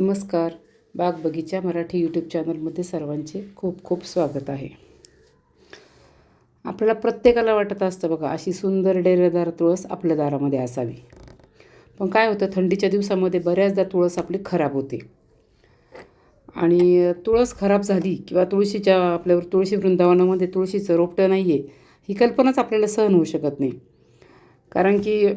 नमस्कार. बाग बगीचा मराठी यूट्यूब चॅनलमध्ये सर्वांचे खूप खूप स्वागत आहे. आपल्याला प्रत्येकाला वाटत असतं बघा अशी सुंदर डेरेदार तुळस आपल्या दारामध्ये असावी. पण काय होतं थंडीच्या दिवसामध्ये बऱ्याचदा तुळस आपली खराब होते. आणि तुळस खराब झाली किंवा तुळशीच्या आपल्यावर तुळशी वृंदावनामध्ये तुळशीचं रोपटं नाही आहे ही कल्पनाच आपल्याला सहन होऊ शकत नाही. कारण की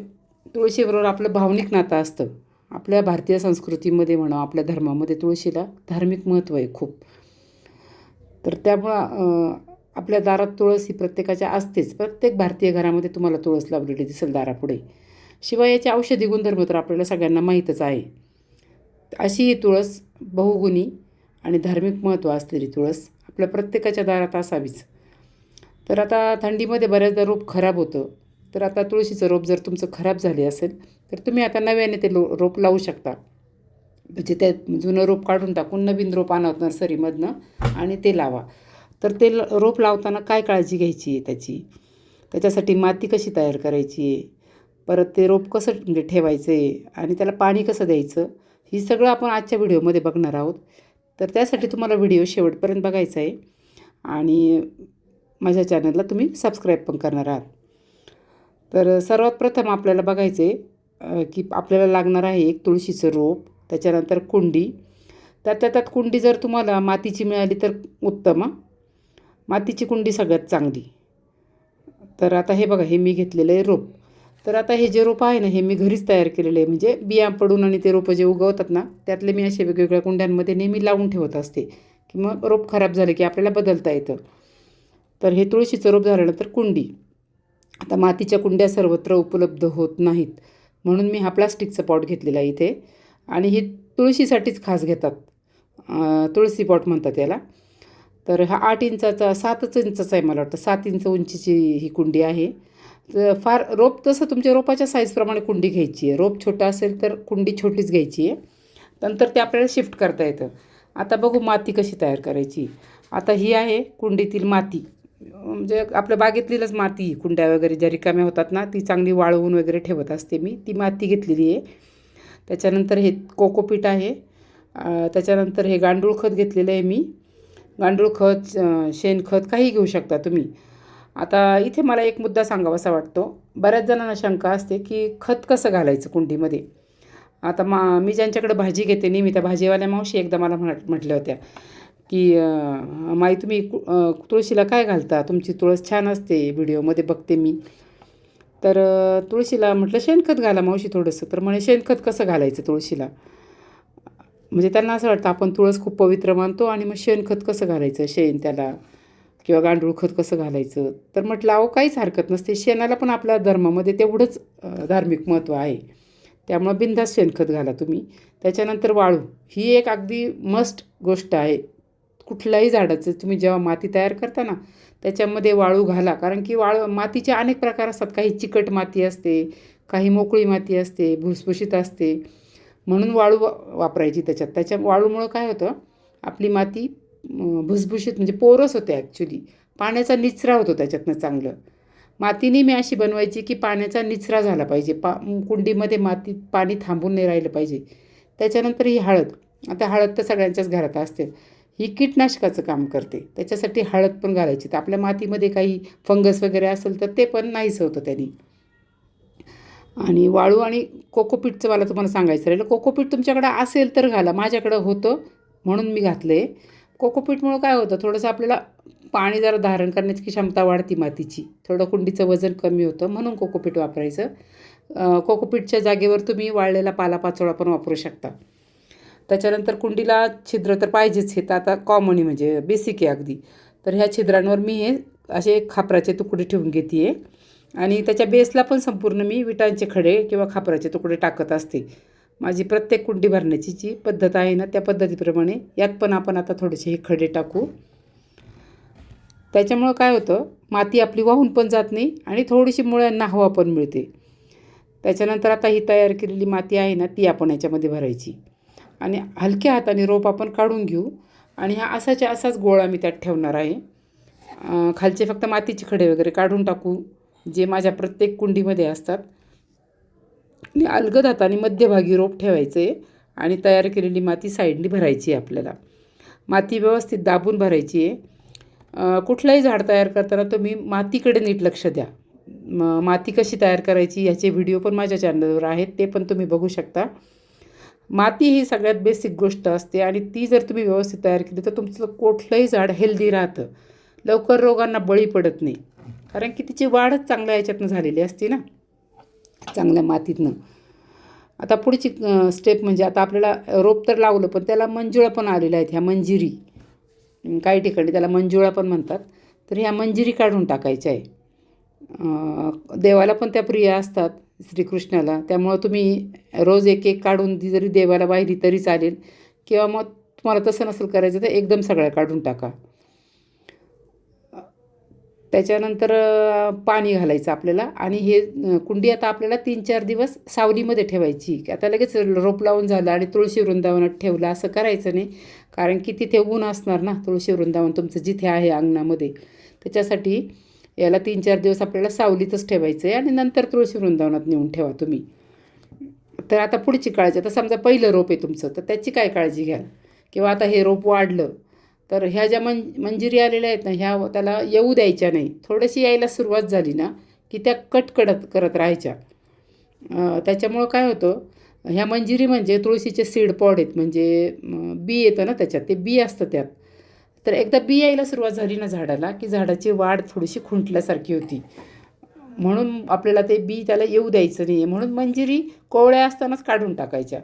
तुळशीबरोबर आपलं भावनिक नातं असतं. आपल्या भारतीय संस्कृतीमध्ये म्हणा आपल्या धर्मामध्ये तुळशीला धार्मिक महत्त्व आहे खूप. तर त्यामुळं आपल्या दारात तुळस ही प्रत्येकाच्या असतेच. प्रत्येक भारतीय घरामध्ये तुम्हाला तुळस लावलेली दिसेल दारापुढे. शिवाय याचे औषधी गुणधर्म तर आपल्याला सगळ्यांना माहीतच आहे. अशी ही तुळस बहुगुणी आणि धार्मिक महत्त्व असलेली तुळस आपल्या प्रत्येकाच्या दारात असावीच. तर आता थंडीमध्ये बऱ्याचदा रोप खराब होतं. तर आता तुळशीचं रोप जर तुमचं खराब झाले असेल तर तुम्ही आता नव्याने ते लो रोप लावू शकता. म्हणजे ते जुनं रोप काढून टाकून नवीन रोप आणत नर्सरीमधनं आणि ते लावा. तर ते ल- रोप लावताना काय काळजी घ्यायची आहे त्याची? त्याच्यासाठी माती कशी तयार करायची आहे? परत ते रोप कसं म्हणजे ठेवायचं? आहे आणि त्याला पाणी कसं द्यायचं? ही सगळं आपण आजच्या व्हिडिओमध्ये बघणार आहोत. तर त्यासाठी तुम्हाला व्हिडिओ शेवटपर्यंत बघायचा आहे. आणि माझ्या चॅनलला तुम्ही सबस्क्राईब पण करणार आहात. तर सर्वात प्रथम आपल्याला बघायचं आहे की आपल्याला लागणार आहे एक तुळशीचं रोप त्याच्यानंतर कुंडी. तर त्यात कुंडी जर तुम्हाला मातीची मिळाली तर उत्तम मातीची कुंडी सगळ्यात चांगली. तर आता हे बघा हे मी घेतलेलं आहे रोप. तर आता हे जे रोपं आहे ना हे मी घरीच तयार केलेलं आहे. म्हणजे बिया पडून आणि ते रोपं जे उगवतात ना त्यातले मी असे वेगवेगळ्या कुंड्यांमध्ये नेहमी लावून ठेवत असते की मग रोप खराब झालं की आपल्याला बदलता येतं. तर हे तुळशीचं रोप झाल्यानंतर कुंडी. आता मातीच्या कुंड्या सर्वत्र उपलब्ध होत नाहीत. म्हणून मी हा प्लास्टिकचा पॉट घेतलेला आहे इथे. आणि ही तुळशीसाठीच खास घेतात. तुळशी पॉट म्हणतात याला. तर हा आठ इंचाचा सातच इंचाचा आहे मला वाटतं. सात इंच उंचीची ही कुंडी आहे. तर फार रोप तसं तुमच्या रोपाच्या साईजप्रमाणे कुंडी घ्यायची आहे. रोप छोटा असेल तर कुंडी छोटीच घ्यायची आहे. नंतर ते आपल्याला शिफ्ट करता येतं. आता बघू माती कशी तयार करायची. आता ही आहे कुंडीतील माती. म्हणजे आपल्या बागेतलीच माती कुंड्या वगैरे ज्या रिकाम्या होतात ना ती चांगली वाळवून वगैरे ठेवत असते मी. ती माती घेतलेली आहे. त्याच्यानंतर हे कोकोपीट आहे. त्याच्यानंतर हे गांडूळ खत घेतलेलं आहे मी. गांडूळ खत शेणखत काही घेऊ शकता तुम्ही. आता इथे मला एक मुद्दा सांगावासा वाटतो. बऱ्याच जणांना शंका असते की खत कसं घालायचं कुंडीमध्ये? आता मा मी ज्यांच्याकडे भाजी घेते नेहमी त्या भाजीवाल्या मावशी एकदा मला म्हट म्हटल्या होत्या. की माई तुम्ही कु- तुळशीला काय घालता? तुमची तुळस छान असते व्हिडिओमध्ये बघते मी. तर तुळशीला म्हटलं शेणखत घाला मावशी थोडंसं. तर म्हणे शेणखत कसं घालायचं तुळशीला? म्हणजे त्यांना असं वाटतं आपण तुळस खूप पवित्र मानतो आणि मग शेणखत कसं घालायचं? शेण त्याला किंवा गांडूळ खत कसं घालायचं? तर म्हटलं अहो काहीच हरकत नसते. शेणाला पण आपल्या धर्मामध्ये तेवढंच धार्मिक महत्त्व आहे. त्यामुळं बिनधास्त शेणखत घाला तुम्ही. त्याच्यानंतर वाळू. ही एक अगदी मस्ट गोष्ट आहे. कुठल्याही झाडाचं तुम्ही जेव्हा माती तयार करता ना त्याच्यामध्ये वाळू घाला. कारण की वाळू मातीचे अनेक प्रकार असतात. काही चिकट माती असते काही मोकळी माती असते भुसभुशीत असते. म्हणून वाळू वा- वापरायची त्याच्यात. त्याच्या वाळूमुळं काय होतं आपली माती भुसभुशीत म्हणजे पोरस होते ॲक्च्युली पाण्याचा निचरा होतो त्याच्यातनं चांगलं. मातीने मी अशी बनवायची की पाण्याचा निचरा झाला पाहिजे. पा कुंडीमध्ये माती पाणी थांबून नाही राहिलं पाहिजे. त्याच्यानंतर ही हळद. आता हळद तर सगळ्यांच्याच घरात असते. ही कीटनाशकाचं काम करते. त्याच्यासाठी हळद पण घालायची. तर आपल्या मातीमध्ये काही फंगस वगैरे असेल तर ते पण नाहीच होतं त्यांनी. आणि वाळू आणि कोकोपीटचं मला तुम्हाला सांगायचं राहिलं. कोकोपीट तुमच्याकडं असेल तर घाला. माझ्याकडं होतं म्हणून मी घातलं आहे कोकोपीटमुळं काय होतं? थोडंसं आपल्याला पाणी जरा धारण करण्याची क्षमता वाढती मातीची. थोडं कुंडीचं वजन कमी होतं म्हणून कोकोपीट वापरायचं. कोकोपीटच्या जागेवर तुम्ही वाळलेला पालापाचोळा पण वापरू शकता. त्याच्यानंतर कुंडीला छिद्र तर पाहिजेच हे तर आता कॉमन आहे म्हणजे बेसिक आहे अगदी. तर ह्या छिद्रांवर मी हे असे खापराचे तुकडे ठेवून घेते आहे आणि त्याच्या बेसला पण संपूर्ण मी विटांचे खडे किंवा खापराचे तुकडे टाकत असते. माझी प्रत्येक कुंडी भरण्याची जी पद्धत आहे ना त्या पद्धतीप्रमाणे यात पण आपण आता थोडेसे हे खडे टाकू. त्याच्यामुळं काय होतं माती आपली वाहून पण जात नाही आणि थोडीशी मुळ्यांना हवा पण मिळते. त्याच्यानंतर आता ही तयार केलेली माती आहे ना ती आपण याच्यामध्ये भरायची. आणि हलक्या हाताने रोप आपण काढून घेऊ. आणि हा असाच्या असाच गोळा मी त्यात ठेवणार आहे. खालचे फक्त मातीचे खडे वगैरे काढून टाकू जे माझ्या प्रत्येक कुंडीमध्ये असतात. आणि अलगद हाताने मध्यभागी रोप ठेवायचं आहे आणि तयार केलेली माती साईडनी भरायची आहे आपल्याला. माती व्यवस्थित दाबून भरायची आहे. कुठलाही झाड तयार करताना तुम्ही मातीकडे नीट लक्ष द्या. माती कशी तयार करायची ह्याचे व्हिडिओ पण माझ्या चॅनलवर आहेत ते पण तुम्ही बघू शकता. माती ही सगळ्यात बेसिक गोष्ट असते आणि ती जर तुम्ही व्यवस्थित तयार केली तर तुमचं कुठलंही झाड हेल्दी राहतं. लवकर रोगांना बळी पडत नाही. कारण की तिची वाढच चांगल्या याच्यातनं झालेली असते ना चांगल्या मातीतनं. आता पुढची स्टेप म्हणजे आता आपल्याला रोप तर लावलं पण त्याला मंजुळा पण आलेल्या आहेत ह्या मंजिरी. काही ठिकाणी त्याला मंजुळा पण म्हणतात. तर ह्या मंजिरी काढून टाकायच्या आहे. देवाला पण त्या प्रिय असतात. श्रीकृष्णाला. त्यामुळं तुम्ही रोज एक एक काढून ती जरी देवाला वाहिली तरी चालेल. किंवा मग तुम्हाला तसं नसेल करायचं तर एकदम सगळ्या काढून टाका. त्याच्यानंतर पाणी घालायचं आपल्याला. आणि हे कुंडी आता आपल्याला तीन चार दिवस सावलीमध्ये ठेवायची. की आता लगेच रोप लावून झालं आणि तुळशी वृंदावनात ठेवलं असं करायचं नाही. कारण की तिथे ऊन असणार ना तुळशी वृंदावन तुमचं जिथे आहे अंगणामध्ये. त्याच्यासाठी याला तीन चार दिवस आपल्याला सावलीतच ठेवायचं आहे आणि नंतर तुळशी वृंदावनात नेऊन ठेवा तुम्ही. तर आता पुढची काळजी आता समजा पहिलं रोप आहे तुमचं तर त्याची काय काळजी घ्याल? किंवा आता हे रोप वाढलं तर ह्या ज्या मं मंजिरी आलेल्या आहेत ना ह्या त्याला येऊ द्यायच्या नाही. थोडीशी यायला सुरुवात झाली ना की त्या कट कडत करत राहायच्या. त्याच्यामुळं काय होतं ह्या मंजिरी म्हणजे तुळशीचे सीड पॉड आहेत म्हणजे बी येतं ना त्याच्यात ते बी असतं त्यात. तर एकदा बी यायला सुरुवात झाली ना झाडाला की झाडाची वाढ थोडीशी खुंटल्यासारखी होती. म्हणून आपल्याला ते बी त्याला येऊ द्यायचं नाही आहे म्हणून मंजिरी कोवळ्या असतानाच काढून टाकायच्या.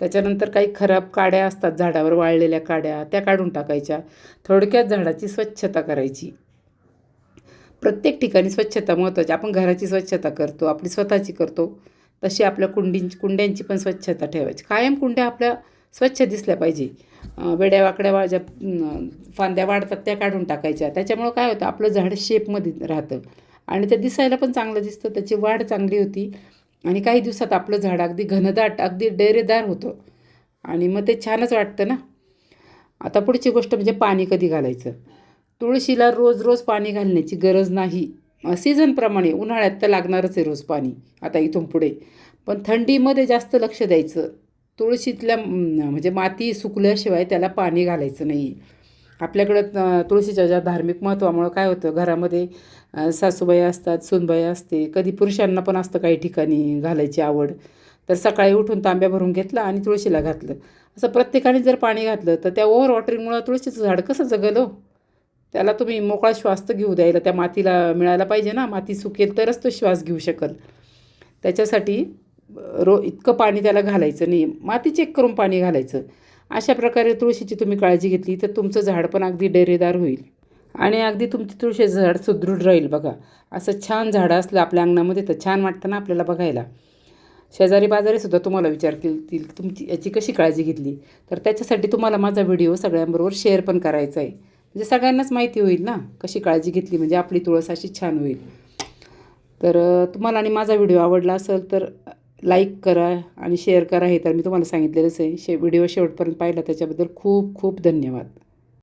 त्याच्यानंतर काही खराब काड्या असतात झाडावर वाळलेल्या काड्या त्या काढून टाकायच्या. थोडक्यात झाडाची स्वच्छता करायची. प्रत्येक ठिकाणी स्वच्छता महत्त्वाची. आपण घराची स्वच्छता करतो आपली स्वतःची करतो तशी आपल्या कुंडींची कुंड्यांची पण स्वच्छता ठेवायची. कायम कुंड्या आपल्या स्वच्छ दिसल्या पाहिजे. वेड्या वाकड्या वा- ज्या फांद्या वाढतात त्या काढून टाकायच्या. त्याच्यामुळं काय होतं आपलं झाड शेपमध्ये राहतं. आणि ते दिसायला पण चांगलं दिसतं. त्याची वाढ चांगली होती. आणि काही दिवसात आपलं झाड अगदी घनदाट अगदी डेरेदार होतं. आणि मग ते छानच वाटतं ना. आता पुढची गोष्ट म्हणजे पाणी कधी घालायचं? तुळशीला रोज रोज पाणी घालण्याची गरज नाही. सीझनप्रमाणे उन्हाळ्यात तर लागणारच आहे रोज पाणी आता इथून पुढे. पण थंडीमध्ये जास्त लक्ष द्यायचं. तुळशीतल्या म्हणजे माती सुकल्याशिवाय त्याला पाणी घालायचं नाही. आपल्याकडं तुळशीच्या ज्या धार्मिक महत्त्वामुळं काय होतं घरामध्ये सासूबाई असतात सुनबाई असते कधी पुरुषांना पण असतं काही ठिकाणी घालायची आवड. तर सकाळी उठून तांब्या भरून घेतला आणि तुळशीला घातलं. असं प्रत्येकाने जर पाणी घातलं तर त्या ओव्हर वॉटरिंगमुळं तुळशीचं झाड कसं जगलो हो? त्याला तुम्ही मोकळा श्वास तर घेऊ द्यायला त्या मातीला मिळायला पाहिजे ना. माती सुकेल तरच तो श्वास घेऊ शकल. त्याच्यासाठी रो इतकं पाणी त्याला घालायचं नाही. माती चेक करून पाणी घालायचं. अशा प्रकारे तुळशीची तुम्ही काळजी घेतली तर तुमचं झाड पण अगदी डेरेदार होईल. आणि अगदी तुमची तुळशीचं झाड सुदृढ राहील बघा. असं छान झाडं असलं आपल्या अंगणामध्ये तर छान वाटतं ना आपल्याला बघायला. शेजारी बाजारीसुद्धा तुम्हाला विचार केतील तुमची याची कशी काळजी घेतली? तर त्याच्यासाठी तुम्हाला माझा व्हिडिओ सगळ्यांबरोबर शेअर पण करायचा आहे. म्हणजे सगळ्यांनाच माहिती होईल ना कशी काळजी घेतली म्हणजे आपली तुळस अशी छान होईल. तर तुम्हाला आणि माझा व्हिडिओ आवडला असेल तर लाईक करा आणि शेअर करा हे तर मी तुम्हाला सांगितलेलंच आहे. शे व्हिडिओ शेवटपर्यंत पाहिला त्याच्याबद्दल खूप खूप धन्यवाद.